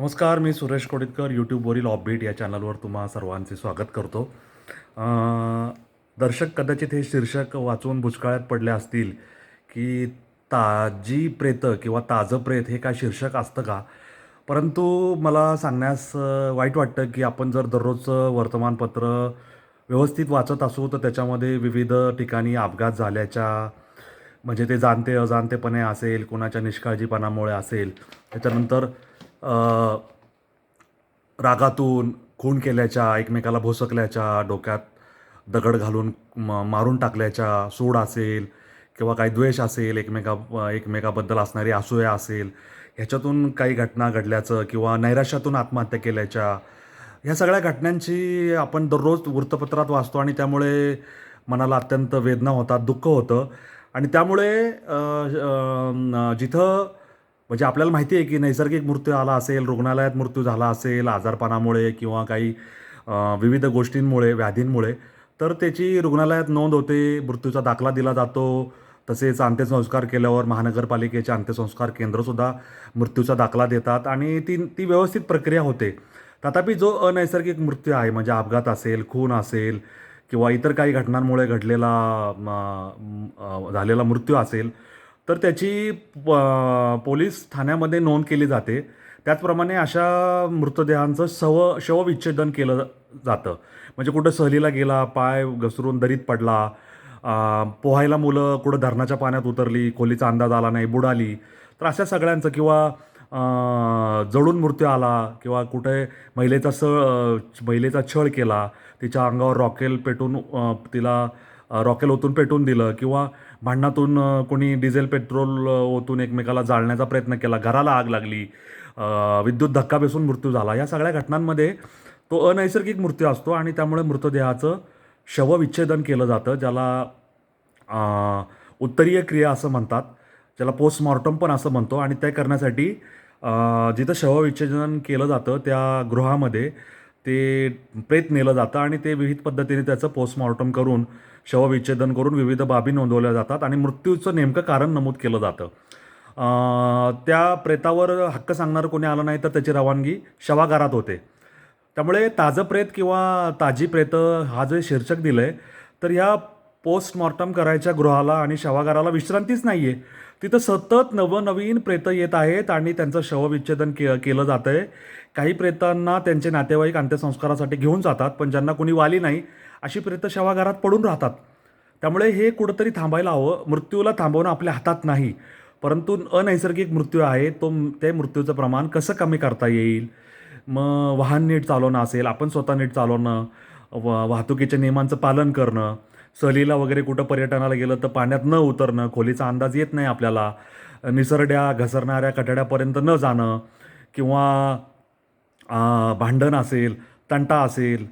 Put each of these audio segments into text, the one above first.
नमस्कार मी सुरेश कोडितकर यूट्यूबवरील ऑपबीट या चॅनलवर तुम्हा सर्वांचे स्वागत करतो. दर्शक कदाचित हे शीर्षक वाचून भुचकाळ्यात पडले असतील की ताजी प्रेतं किंवा ताजं प्रेत हे काय शीर्षक असतं का? परंतु मला सांगण्यास वाईट वाटतं की आपण जर दररोजचं वर्तमानपत्र व्यवस्थित वाचत असू तर त्याच्यामध्ये विविध ठिकाणी अपघात झाल्याच्या म्हणजे ते जाणते अजाणतेपणे असेल कोणाच्या निष्काळजीपणामुळे असेल त्याच्यानंतर रागातून खून केल्याच्या एकमेकाला भोसकल्याच्या डोक्यात दगड घालून म मारून टाकल्याच्या सूड असेल किंवा काही द्वेष असेल एकमेका एकमेकाबद्दल असणारी असूया असेल ह्याच्यातून काही घटना घडल्याचं किंवा नैराश्यातून आत्महत्या केल्याच्या ह्या सगळ्या घटनांची आपण दररोज वृत्तपत्रात वाचतो आणि त्यामुळे मनाला अत्यंत वेदना होतात दुःख होतं. आणि त्यामुळे जिथं म्हणजे आपल्याला माहिती आहे की नैसर्गिक मृत्यू आला असेल रुग्णालयात मृत्यू झाला असेल आजारपणामुळे किंवा काही विविध गोष्टींमुळे व्याधींमुळे तर त्याची रुग्णालयात नोंद होते मृत्यूचा दाखला दिला जातो. तसेच अंत्यसंस्कार केल्यावर महानगरपालिकेचे अंत्यसंस्कार केंद्रसुद्धा मृत्यूचा दाखला देतात आणि ती ती व्यवस्थित प्रक्रिया होते. तथापि जो अनैसर्गिक मृत्यू आहे म्हणजे अपघात असेल खून असेल किंवा इतर काही घटनांमुळे घडलेला झालेला मृत्यू असेल तर त्याची प- पोलीस ठाण्यामध्ये नोंद केली जाते. त्याचप्रमाणे अशा मृतदेहांचं शव शवविच्छेदन केलं जातं. म्हणजे कुठं सहलीला गेला पाय घसरून दरीत पडला पोहायला मुलं कुठं धरणाच्या पाण्यात उतरली खोलीचा अंदाज आला नाही बुडाली तर अशा सगळ्यांचं किंवा जडून जळून मृत्यू आला किंवा कुठे महिलेचा स महिलेचा छळ केला तिच्या अंगावर रॉकेल पेटून तिला रॉकेल ओतून पेटून दिलं किंवा भांडणातून कोणी डिझेल पेट्रोल ओतून एकमेकाला जाळण्याचा प्रयत्न केला घराला आग लागली विद्युत धक्का बसून मृत्यू झाला. या सगळ्या घटनांमध्ये तो अनैसर्गिक मृत्यू असतो आणि त्यामुळे मृतदेहाचं शवविच्छेदन केलं जातं ज्याला उत्तरीय क्रिया असं म्हणतात ज्याला पोस्टमॉर्टम पण असं म्हणतो. आणि ते करण्यासाठी जिथं शवविच्छेदन केलं जातं त्या गृहामध्ये ते प्रेत नेलं जातं आणि ते विविध पद्धतीने त्याचं पोस्टमॉर्टम करून शवविच्छेदन करून विविध बाबी नोंदवल्या जातात आणि मृत्यूचं नेमकं कारण नमूद केलं जातं. त्या प्रेतावर हक्क सांगणारं कोणी आलं नाही तर त्याची रवानगी शवागारात होते. त्यामुळे ताजं प्रेत किंवा ताजी प्रेत हा जे शीर्षक दिलं आहे तर ह्या पोस्टमॉर्टम करायच्या गृहाला आणि शवागाराला विश्रांतीच नाही आहे तिथं सतत नवनवीन प्रेतं येत आहेत आणि त्यांचं शवविच्छेदन के केलं जातं आहे काही प्रेतांना त्यांचे नातेवाईक अंत्यसंस्कारासाठी घेऊन जातात पण ज्यांना कोणी वाली नाही अशी प्रेतं शवागारात पडून राहतात. त्यामुळे हे कुठंतरी थांबायला हवं. मृत्यूला थांबवणं आपल्या हातात नाही. परंतु अनैसर्गिक मृत्यू आहे तो ते मृत्यूचं प्रमाण कसं कमी करता येईल? मग वाहन नीट चालवणं असेल आपण स्वतः नीट चालवणं व वाहतुकीच्या नियमांचं पालन करणं सहलीला वगैरे कुठं पर्यटनाला गेलं तर पाण्यात न उतरणं खोलीचा अंदाज येत नाही आपल्याला. निसरड्या घसरणाऱ्या कठड्यापर्यंत न जाणं किंवा भांडण असेल तंटा असेल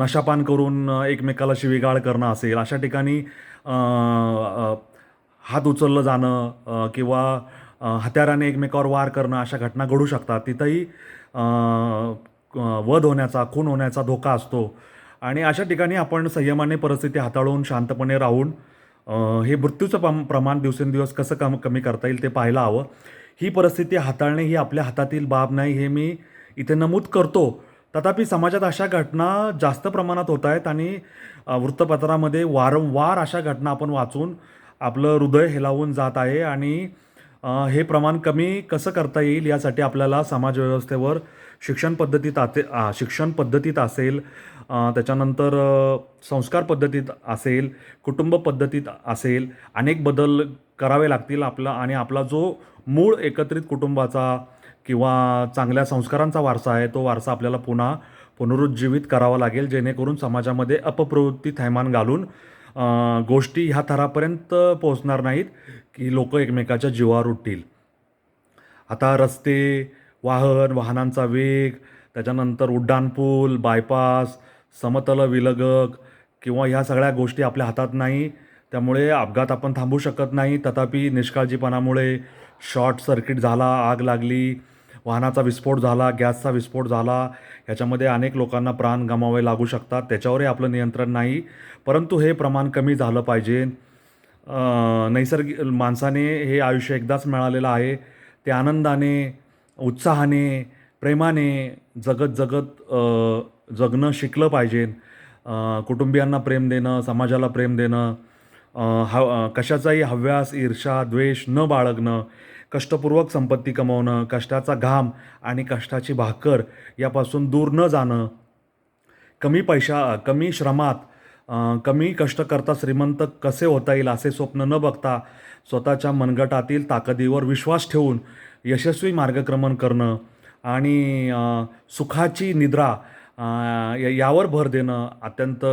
नशापान करून एकमेकाला शिवीगाळ करणं असेल अशा ठिकाणी हात उचललं जाणं किंवा हत्याराने एकमेकावर वार करणं अशा घटना घडू शकतात. तिथंही वध होण्याचा खून होण्याचा धोका असतो. आणि अशा ठिकाणी आपण संयमाने परिस्थिती हाताळून शांतपणे राहून हे मृत्यूचं प्रम प्रमाण दिवसेंदिवस कसं कम कमी करता येईल ते पाहायला हवं. ही परिस्थिती हाताळणे ही आपल्या हातातील बाब नाही हे मी इथे नमूद करतो. तथापि समाजात अशा घटना जास्त प्रमाणात होत आहेत आणि वृत्तपत्रामध्ये वारंवार अशा घटना आपण वाचून आपलं हृदय हेलावून जात आहे आणि हे प्रमाण कमी कसं करता येईल यासाठी आपल्याला समाजव्यवस्थेवर शिक्षण पद्धतीत आते शिक्षण पद्धतीत असेल त्याच्यानंतर संस्कार पद्धतीत असेल कुटुंब पद्धतीत असेल अनेक बदल करावे लागतील आपला आणि आपला जो मूळ एकत्रित कुटुंबाचा किंवा चांगल्या संस्कारांचा वारसा आहे तो वारसा आपल्याला पुन्हा पुनरुज्जीवित करावा लागेल जेणेकरून समाजामध्ये अपप्रवृत्ती थैमान घालून गोष्टी ह्या थरापर्यंत पोहोचणार नाहीत की लोक एकमेकाच्या जीवावर उठतील. आता रस्ते वाहन वाहनांचा वेग त्याच्यानंतर उड्डाणपूल बायपास समतल विलगक किंवा ह्या सगळ्या गोष्टी आपल्या हातात नाही त्यामुळे अपघात आपण थांबू शकत नाही. तथापि निष्काळजीपणामुळे शॉर्ट सर्किट झाला आग लागली वाहनाचा विस्फोट झाला गॅसचा विस्फोट झाला ह्याच्यामध्ये अनेक लोकांना प्राण गमावे लागू शकतात त्याच्यावरही आपलं नियंत्रण नाही. परंतु हे प्रमाण कमी झालं पाहिजे. नैसर्गिक माणसाने हे आयुष्य एकदाच मिळालेलं आहे. ते आनंदाने उत्साहाने प्रेमाने जगत जगत जगणं शिकलं पाहिजे. कुटुंबियांना प्रेम देणं समाजाला प्रेम देणं हव कशाचाही हव्यास ईर्षा द्वेष न बाळगणं कष्टपूर्वक संपत्ती कमवणं कष्टाचा घाम आणि कष्टाची भाकर यापासून दूर न जाणं कमी पैशा कमी श्रमात कमी कष्ट करता श्रीमंत कसे होता येईल असे स्वप्न न बघता स्वतःच्या मनगटातील ताकदीवर विश्वास ठेवून यशस्वी मार्गक्रमण करणं आणि सुखाची निद्रा यावर भर देणं अत्यंत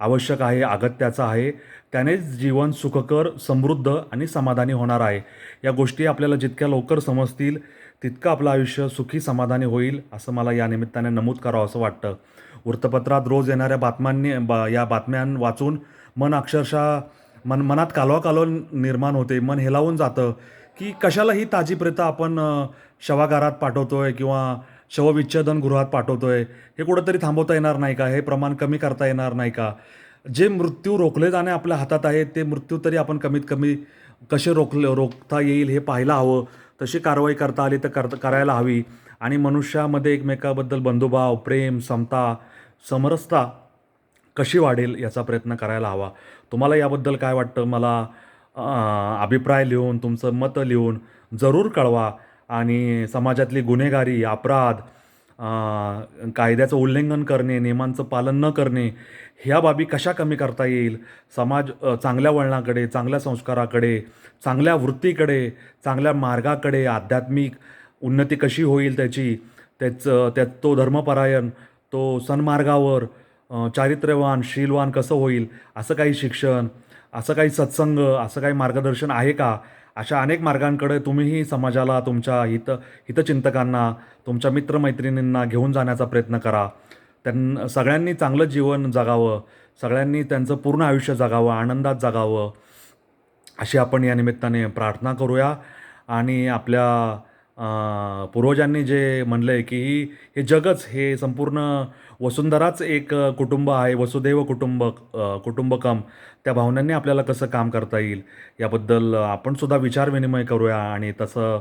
आवश्यक आहे अगत्याचं आहे. त्यानेच जीवन सुखकर समृद्ध आणि समाधानी होणार आहे. या गोष्टी आपल्याला जितक्या लवकर समजतील तितकं आपलं आयुष्य सुखी समाधानी होईल असं मला या निमित्ताने नमूद करावं असं वाटतं. वृत्तपत्रात रोज येणाऱ्या बातम्यांनी बा या बातम्यां वाचून मन अक्षरशः मन मनात कालवा कालव निर्माण होते. मन हेलावून जातं की कशाला ही ताजी प्रेतं आपण शवागारात पाठवतो आहे किंवा शवविच्छेदन गृहात पाठवतोय. हे कुठंतरी थांबवता येणार नाही का? हे प्रमाण कमी करता येणार नाही का? जे मृत्यू रोखले जाणे आपल्या हातात आहे ते मृत्यू तरी आपण कमीत कमी कसे रोखले रोखता येईल हे पाहायला हवं. तशी कारवाई करता आली तर कर करायला हवी. आणि मनुष्यामध्ये एकमेकाबद्दल बंधुभाव प्रेम समता समरसता कशी वाढेल याचा प्रयत्न करायला हवा. तुम्हाला याबद्दल काय वाटतं? मला अभिप्राय लिहून तुमचं मतं लिहून जरूर कळवा. आणि समाजातली गुन्हेगारी अपराध कायद्याचं उल्लंघन करणे नियमांचं पालन न करणे ह्या बाबी कशा कमी करता येईल? समाज चांगल्या वळणाकडे चांगल्या संस्काराकडे चांगल्या वृत्तीकडे चांगल्या मार्गाकडे आध्यात्मिक उन्नती कशी होईल त्याची? त्याचं त्यात तो धर्मपरायण तो सन्मार्गावर चारित्र्यवान शीलवान कसं होईल? असं काही शिक्षण असं काही सत्संग असं काही मार्गदर्शन आहे का? अशा अनेक मार्गांकडे तुम्हीही समाजाला तुमच्या हित हितचिंतकांना तुमच्या मित्रमैत्रिणींना घेऊन जाण्याचा प्रयत्न करा. त्यां सगळ्यांनी चांगलं जीवन जगावं सगळ्यांनी त्यांचं पूर्ण आयुष्य जगावं आनंदात जगावं अशी आपण या निमित्ताने प्रार्थना करूया. आणि आपल्या पूर्वजांनी जे म्हणलं आहे की ही हे जगच हे संपूर्ण वसुंधराच एक कुटुंब आहे वसुदैव कुटुंब कुटुंबकम. त्या भावनांनी आपल्याला कसं काम करता येईल याबद्दल आपण सुद्धा विचारविनिमय करूया आणि तसं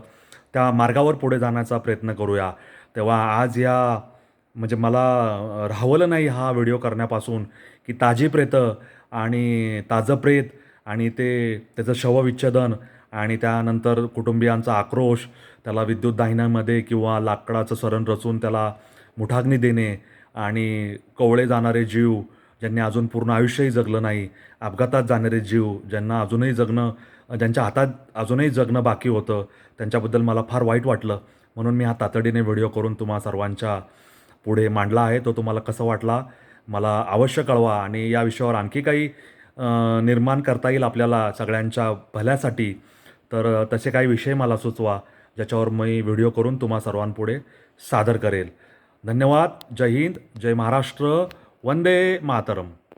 त्या मार्गावर पुढे जाण्याचा प्रयत्न करूया. तेव्हा आज या म्हणजे मला राहवलं नाही हा व्हिडिओ करण्यापासून की ताजी प्रेतं आणि ताजं प्रेत आणि ते त्याचं शवविच्छेदन आणि त्यानंतर कुटुंबियांचा आक्रोश त्याला विद्युत दाहिन्यामध्ये किंवा लाकडाचं सरण रचून त्याला मुठाग्नी देणे आणि कवळे जाणारे जीव ज्यांनी अजून पूर्ण आयुष्यही जगलं नाही अपघातात जाणारे जीव ज्यांना अजूनही जगणं ज्यांच्या हातात अजूनही जगणं बाकी होतं त्यांच्याबद्दल मला फार वाईट वाटलं. म्हणून मी हा तातडीने व्हिडिओ करून तुम्हा सर्वांच्या पुढे मांडला आहे. तो तुम्हाला कसा वाटला मला अवश्य कळवा आणि या विषयावर आणखी काही निर्माण करता येईल आपल्याला सगळ्यांच्या भल्यासाठी. तर तसे काही विषय मला सुचवा ज्याच्यावर मी व्हिडिओ करून तुम्हा सर्वांपुढे सादर करेल. धन्यवाद. जय हिंद. जय महाराष्ट्र. वंदे मातरम.